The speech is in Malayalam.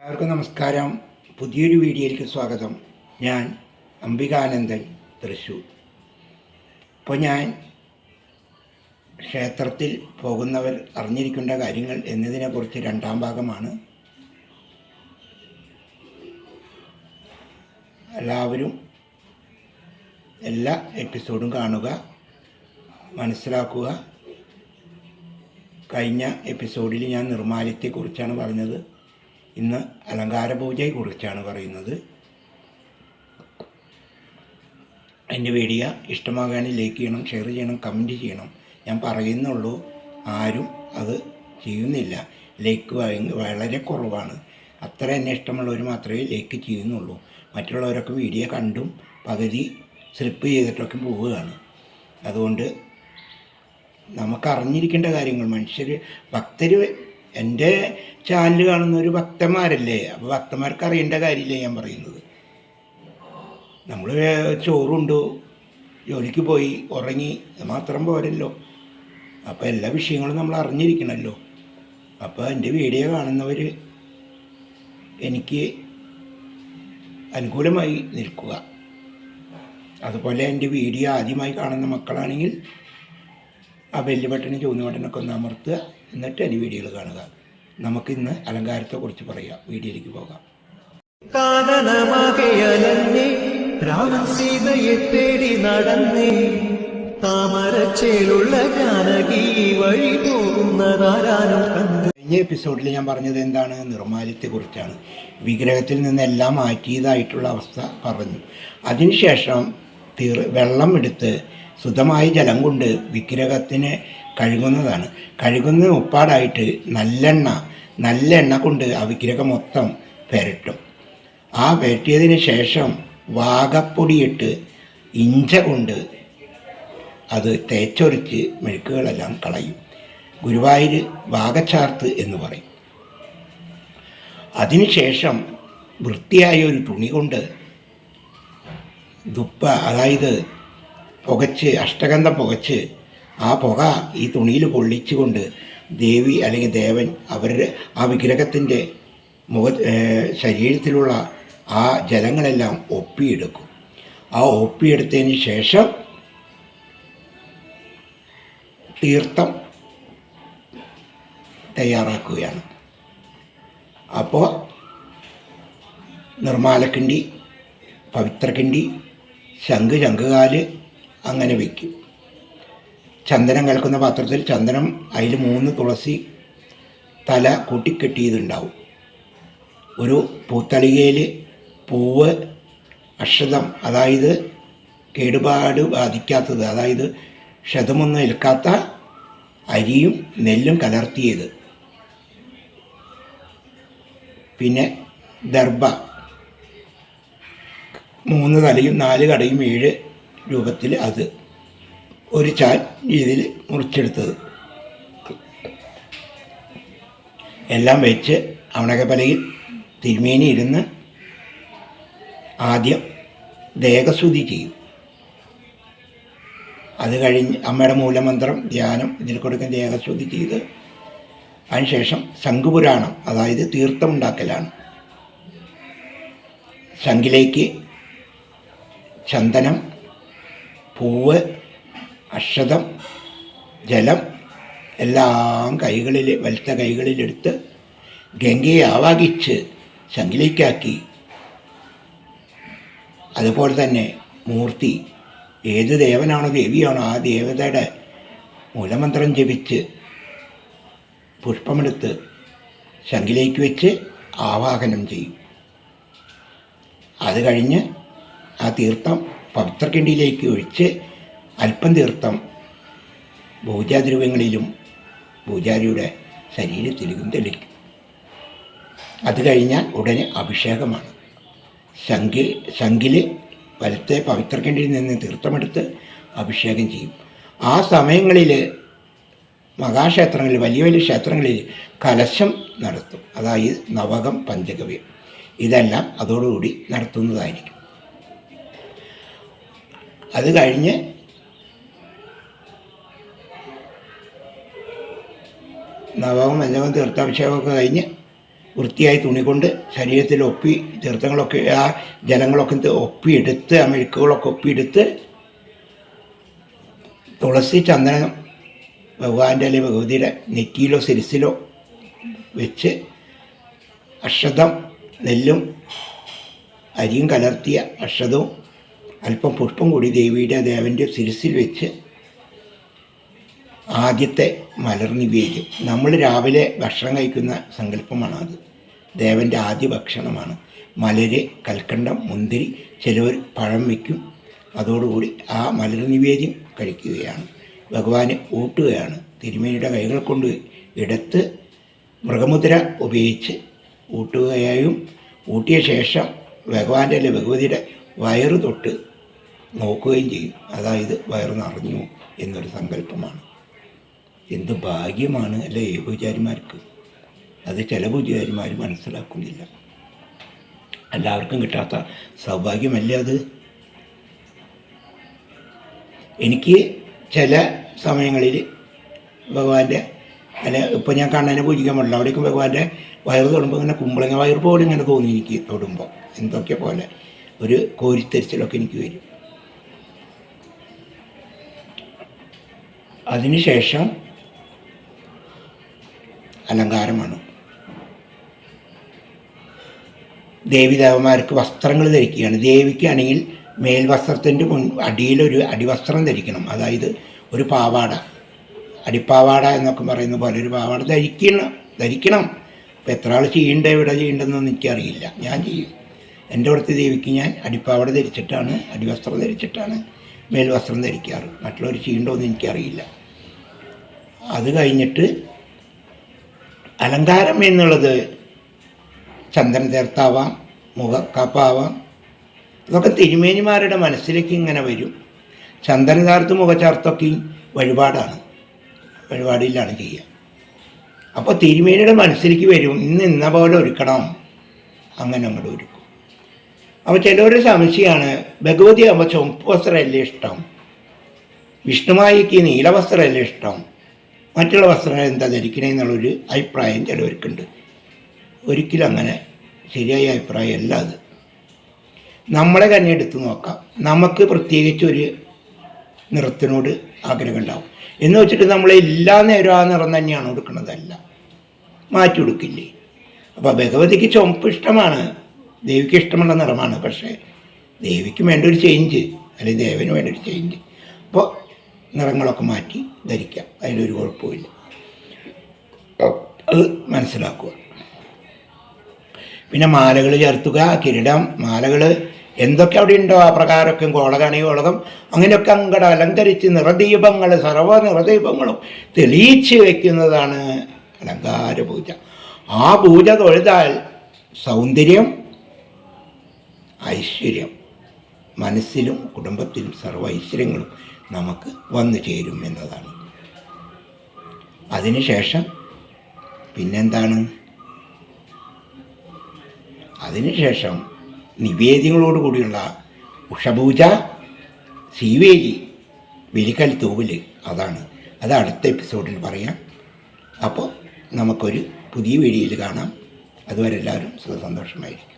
എല്ലാവർക്കും നമസ്കാരം. പുതിയൊരു വീഡിയോയിലേക്ക് സ്വാഗതം. ഞാൻ അംബികാനന്ദൻ തൃശ്ശൂർ ഇപ്പോൾ ഞാൻ ക്ഷേത്രത്തിൽ പോകുന്നവർ അറിഞ്ഞിരിക്കേണ്ട കാര്യങ്ങൾ എന്നതിനെക്കുറിച്ച് രണ്ടാം ഭാഗമാണ്. എല്ലാവരും എല്ലാ എപ്പിസോഡും കാണുക മനസ്സിലാക്കുക. കഴിഞ്ഞ എപ്പിസോഡിൽ ഞാൻ നിർമ്മാല്യത്തെക്കുറിച്ചാണ് പറഞ്ഞത്. ഇന്ന് അലങ്കാര പൂജയെക്കുറിച്ചാണ് പറയുന്നത്. എന്റെ വീഡിയോ ഇഷ്ടമാകാനും ലൈക്ക് ചെയ്യണം ഷെയർ ചെയ്യണം കമന്റ് ചെയ്യണം. ഞാൻ പറയുന്നുള്ളൂ ആരും അത് ചെയ്യുന്നില്ല. ലൈക്ക് വളരെ കുറവാണ്. അത്ര എന്നെ ഇഷ്ടമുള്ളവർ മാത്രമേ ലൈക്ക് ചെയ്യുന്നുള്ളൂ. മറ്റുള്ളവരൊക്കെ വീഡിയോ കണ്ടും പകുതി സ്ലിപ്പ് ചെയ്തിട്ടൊക്കെ പോവുകയാണ്. അതുകൊണ്ട് നമുക്ക് അറിഞ്ഞിരിക്കേണ്ട കാര്യങ്ങൾ മനുഷ്യർ ഭക്തർ എന്റെ ചാനൽ കാണുന്ന ഒരു ഭക്തന്മാരല്ലേ? അപ്പോൾ ഭക്തന്മാർക്ക് അറിയേണ്ട കാര്യമില്ലേ ഞാൻ പറയുന്നത്? നമ്മൾ ചോറുണ്ടു ജോലിക്ക് പോയി ഉറങ്ങി മാത്രം പോരല്ലോ. അപ്പോൾ എല്ലാ വിഷയങ്ങളും നമ്മൾ അറിഞ്ഞിരിക്കണമല്ലോ അപ്പോൾ എന്റെ വീഡിയോ കാണുന്നവർ എനിക്ക് അനുകൂലമായി നിൽക്കുക. അതുപോലെ എന്റെ വീഡിയോ ആദ്യമായി കാണുന്ന മക്കളാണെങ്കിൽ ആ ബെല്ല് ബട്ടനും ചുവന്ന ബട്ടനൊക്കെ ഒന്ന് അമർത്തുക. എന്നിട്ട് എന്റെ വീഡിയോകൾ കാണുക. നമുക്കിന്ന് അലങ്കാരത്തെക്കുറിച്ച് പറയാം. വീഡിയോയിലേക്ക് പോകാം. കാനനമാകയലഞ്ഞേ രാമൻ സീതയെ തേടി നടന്നേ താമരച്ചേലുള്ള ജാനകി വഴി പോകുന്നതാരാനും കണ്ടു. കഴിഞ്ഞ എപ്പിസോഡിൽ ഞാൻ പറഞ്ഞത് എന്താണ്? നിർമ്മാല്യത്തെക്കുറിച്ചാണ് വിഗ്രഹത്തിൽ നിന്നെല്ലാം മാറ്റിയതായിട്ടുള്ള അവസ്ഥ പറഞ്ഞു. അതിനുശേഷം തീർ വെള്ളം എടുത്ത് ശുദ്ധമായ ജലം കൊണ്ട് വിഗ്രഹത്തിന് കഴുകുന്നതാണ്. കഴുകുന്ന ഉപ്പാടായിട്ട് നല്ലെണ്ണ നല്ല എണ്ണ കൊണ്ട് ആ വിഗ്രഹം മൊത്തം പെരട്ടും. ആ പെരട്ടിയതിന് ശേഷം വാഗപ്പൊടിയിട്ട് ഇഞ്ച കൊണ്ട് അത് തേച്ചൊരിച്ച് മെഴുക്കുകളെല്ലാം കളയും. ഗുരുവായൂർ വാഗച്ചാർത്ത് എന്ന് പറയും. അതിനുശേഷം വൃത്തിയായ ഒരു തുണി കൊണ്ട് ദുപ്പ അതായത് പുകച്ച് അഷ്ടഗന്ധം പുകച്ച് ആ പുക ഈ തുണിയിൽ കൊള്ളിച്ചുകൊണ്ട് ദേവി അല്ലെങ്കിൽ ദേവൻ അവരുടെ ആ വിഗ്രഹത്തിന്റെ മുഖ ശരീരത്തിലുള്ള ആ ജലങ്ങളെല്ലാം ഒപ്പിയെടുക്കും. ആ ഒപ്പിയെടുത്തതിന് ശേഷം തീർത്ഥം തയ്യാറാക്കുകയാണ്. അപ്പോൾ നിർമ്മാലക്കിണ്ടി പവിത്രക്കിണ്ടി ശംഖ് ശംഖുകാൽ അങ്ങനെ വയ്ക്കും ചന്ദനം കലക്കുന്ന പാത്രത്തിൽ ചന്ദനം അതിൽ മൂന്ന് തുളസി തല കൂട്ടിക്കെട്ടിയതുണ്ടാവും ഒരു പൂത്തളികയിൽ പൂവ് അക്ഷതം അതായത് കേടുപാട് ബാധിക്കാത്തത് അതായത് ക്ഷതമൊന്നും ഏൽക്കാത്ത അരിയും നെല്ലും കലർത്തിയത്. പിന്നെ ദർഭ മൂന്ന് തലയും നാല് കടയും ഏഴ് രൂപത്തിൽ അത് ഒരു ചാൻ രീതിയിൽ മുറിച്ചെടുത്തത്. എല്ലാം വെച്ച് അവണകപ്പലയിൽ തിരുമേനി ഇരുന്ന് ആദ്യം ദേഹസ്തുതി ചെയ്യും. അത് കഴിഞ്ഞ് അമ്മയുടെ മൂലമന്ത്രം ധ്യാനം ഇതിൽ കൊടുക്കുന്ന ദേഹസ്തുതി ചെയ്ത് അതിനുശേഷം ശംഖുപുരാണം അതായത് തീർത്ഥമുണ്ടാക്കലാണ്. ശംഖിലേക്ക് ചന്ദനം പൂവ് അക്ഷതം ജലം എല്ലാം കൈകളിൽ വലുത്ത കൈകളിലെടുത്ത് ഗംഗയെ ആവാഹിച്ച് ശങ്കിലേക്കാക്കി അതുപോലെ തന്നെ മൂർത്തി ഏത് ദേവനാണോ ദേവിയാണോ ആ ദേവതയുടെ മൂലമന്ത്രം ജപിച്ച് പുഷ്പമെടുത്ത് ശങ്കിലേക്ക് വെച്ച് ആവാഹനം ചെയ്യും. അത് കഴിഞ്ഞ് ആ തീർത്ഥം പവിത്രക്കിണ്ടിയിലേക്ക് ഒഴിച്ച് അല്പം തീർത്ഥം പൂജാദ്രവ്യങ്ങളിലും പൂജാരിയുടെ ശരീരത്തിലും തെളിക്കും. അത് കഴിഞ്ഞാൽ ഉടനെ അഭിഷേകമാണ്. ശംഖിൽ ശംഖിൽ വലത്തെ പവിത്രക്കിണ്ടിയിൽ നിന്ന് തീർത്ഥമെടുത്ത് അഭിഷേകം ചെയ്യും. ആ സമയങ്ങളിൽ മഹാക്ഷേത്രങ്ങളിൽ വലിയ വലിയ ക്ഷേത്രങ്ങളിൽ കലശം നടത്തും. അതായത് നവകം പഞ്ചഗവ്യം. ഇതെല്ലാം അതോടുകൂടി നടത്തുന്നതായിരിക്കും. അത് കഴിഞ്ഞ് നവവും പഞ്ചമം തീർത്ഥാഭിഷേകമൊക്കെ കഴിഞ്ഞ് വൃത്തിയായി തുണി കൊണ്ട് ശരീരത്തിൽ ഒപ്പി തീർത്ഥങ്ങളൊക്കെ ആ ജലങ്ങളൊക്കെ ഒപ്പിയെടുത്ത് ആ മെഴുക്കുകളൊക്കെ ഒപ്പിയെടുത്ത് തുളസി ചന്ദനം ഭഗവാന്റെ അല്ലെങ്കിൽ ഭഗവതിയുടെ നെറ്റിയിലോ സിരിസിലോ വെച്ച് അക്ഷതം നെല്ലും അരിയും കലർത്തിയ അക്ഷതവും അല്പം പുഷ്പം കൂടി ദേവിയുടെ ദേവന്റെ ശിരസിൽ വെച്ച് ആദ്യത്തെ മലർ വീഴും നമ്മൾ രാവിലെ ഭക്ഷണം കഴിക്കുന്ന സങ്കല്പമാണ് അത്. ദേവന്റെ ആദ്യ ഭക്ഷണമാണ്. മലര് കൽക്കണ്ടം മുന്തിരി ചിലവർ പഴം വയ്ക്കും. അതോടുകൂടി ആ മലർ നിവേദ്യം കഴിക്കുകയാണ്. ഭഗവാനെ ഊട്ടുകയാണ്. തിരുമേനിയുടെ കൈകൾ കൊണ്ട് എടുത്ത് മൃഗമുദ്ര ഉപയോഗിച്ച് ഊട്ടുകയായും. ഊട്ടിയ ശേഷം ഭഗവാന്റെ അല്ലെ ഭഗവതിയുടെ വയറ് തൊട്ട് നോക്കുകയും ചെയ്യും. അതായത് വയറ് നിറഞ്ഞു എന്നൊരു സങ്കല്പമാണ്. എന്ത് ഭാഗ്യമാണ് അല്ലേ പൂജാരിമാർക്ക്? അത് ചില പൂജാരിമാർ മനസ്സിലാക്കുന്നില്ല. എല്ലാവർക്കും കിട്ടാത്ത സൗഭാഗ്യമല്ലേ അത്? എനിക്ക് ചില സമയങ്ങളിൽ ഭഗവാന്റെ അല്ല ഇപ്പം ഞാൻ കണ്ണനെ പൂജിക്കാൻ പാടില്ല. അവിടേക്ക് ഭഗവാന്റെ വയറ് തൊടുമ്പോൾ ഇങ്ങനെ കുമ്പളങ്ങ വയറ് പോലെ ഇങ്ങനെ തോന്നി എനിക്ക് തൊടുമ്പോൾ എന്തൊക്കെ പോലെ. ഒരു കോരിത്തെരിച്ചിലൊക്കെ എനിക്ക് വരും. അതിനുശേഷം അലങ്കാരമാണ്. ദേവിദേവന്മാർക്ക് വസ്ത്രങ്ങൾ ധരിക്കുകയാണ്. ദേവിക്കാണെങ്കിൽ മേൽവസ്ത്രത്തിന്റെ മുൻ അടിയിലൊരു അടിവസ്ത്രം ധരിക്കണം. അതായത് ഒരു പാവാട. അടിപ്പാവാട എന്നൊക്കെ പറയുന്ന പോലെ ഒരു പാവാട ധരിക്കണം ധരിക്കണം. അപ്പോൾ എത്ര ആൾ ചെയ്യേണ്ട എവിടെ ചെയ്യേണ്ടതെന്നൊന്നും എനിക്കറിയില്ല. ഞാൻ ചെയ്യും. എന്റെ അവിടുത്തെ ദേവിക്ക് ഞാൻ അടിപ്പാവാട ധരിച്ചിട്ടാണ് അടിവസ്ത്രം ധരിച്ചിട്ടാണ് മേൽവസ്ത്രം ധരിക്കാറ്. മറ്റുള്ളവർ ചെയ്യണ്ടോയെന്ന് എനിക്കറിയില്ല. അത് കഴിഞ്ഞിട്ട് അലങ്കാരം എന്നുള്ളത് ചന്ദ്രൻ തീർത്താവാം മുഖക്കാപ്പാവാം ഇതൊക്കെ തിരുമേനിമാരുടെ മനസ്സിലേക്ക് ഇങ്ങനെ വരും. ചന്ദ്രൻ തീർത്ത് മുഖചാർത്തൊക്കെ വഴിപാടാണ്. വഴിപാടിലാണ് ചെയ്യുക. അപ്പോൾ തിരുമേനിയുടെ മനസ്സിലേക്ക് വരും ഇന്ന് ഇന്ന പോലെ ഒരുക്കണം. അങ്ങനെ അങ്ങോട്ട് ഒരുക്കും. അപ്പോൾ ചിലവർ സംശയമാണ് ഭഗവതി ആകുമ്പോൾ ചുമപ്പ് വസ്ത്രമല്ലേ ഇഷ്ടം? വിഷ്ണുമായിക്ക് നീല വസ്ത്രമല്ലേ ഇഷ്ടം? മറ്റുള്ള വസ്ത്രങ്ങൾ എന്താ ധരിക്കണേ എന്നുള്ളൊരു അഭിപ്രായം ചിലവർക്കുണ്ട്. ഒരിക്കലും അങ്ങനെ ശരിയായ അഭിപ്രായമല്ല അത്. നമ്മളെ തന്നെ എടുത്തു നോക്കാം. നമുക്ക് പ്രത്യേകിച്ച് ഒരു നിറത്തിനോട് ആഗ്രഹം ഉണ്ടാവും എന്ന് വെച്ചിട്ട് നമ്മൾ എല്ലാ നേരവും ആ നിറം തന്നെയാണ് കൊടുക്കുന്നതല്ല മാറ്റി കൊടുക്കില്ലേ അപ്പോൾ ഭഗവതിക്ക് ചുമപ്പ് ഇഷ്ടമാണ്. ദേവിക്ക് ഇഷ്ടമുള്ള നിറമാണ്. പക്ഷേ ദേവിക്ക് വേണ്ട ഒരു ചേഞ്ച് അല്ലെങ്കിൽ ദേവന് വേണ്ട ഒരു ചേഞ്ച് അപ്പോൾ നിറങ്ങളൊക്കെ മാറ്റി ധരിക്കാം. അതിലൊരു കുഴപ്പമില്ല അത് മനസ്സിലാക്കുക. പിന്നെ മാലകൾ ചേർത്തുക കിരീടം മാലകൾ എന്തൊക്കെ അവിടെ ഉണ്ടോ ആ പ്രകാരമൊക്കെ ഗോളകണി കോളകം അങ്ങനെയൊക്കെ അങ്ങോട്ട് അലങ്കരിച്ച് നിറദീപങ്ങൾ സർവ നിറദീപങ്ങളും തെളിയിച്ച് വയ്ക്കുന്നതാണ് അലങ്കാര പൂജ ആ പൂജ തൊഴുതാൽ സൗന്ദര്യം ഐശ്വര്യം മനസ്സിലും കുടുംബത്തിലും സർവ ഐശ്വര്യങ്ങളും നമുക്ക് വന്നു ചേരും എന്നതാണ്. അതിനുശേഷം പിന്നെന്താണ്? അതിനുശേഷം നിവേദ്യങ്ങളോട് കൂടിയുള്ള ഉഷപൂജ ശ്രീവേലി വെലിക്കൽ തൂവൽ അതാണ്. അത് അടുത്ത എപ്പിസോഡിൽ പറയാം. അപ്പോൾ നമുക്കൊരു പുതിയ വീഡിയോയിൽ കാണാം. അതുവരെ എല്ലാവരും സുഖസന്തോഷമായിരിക്കും.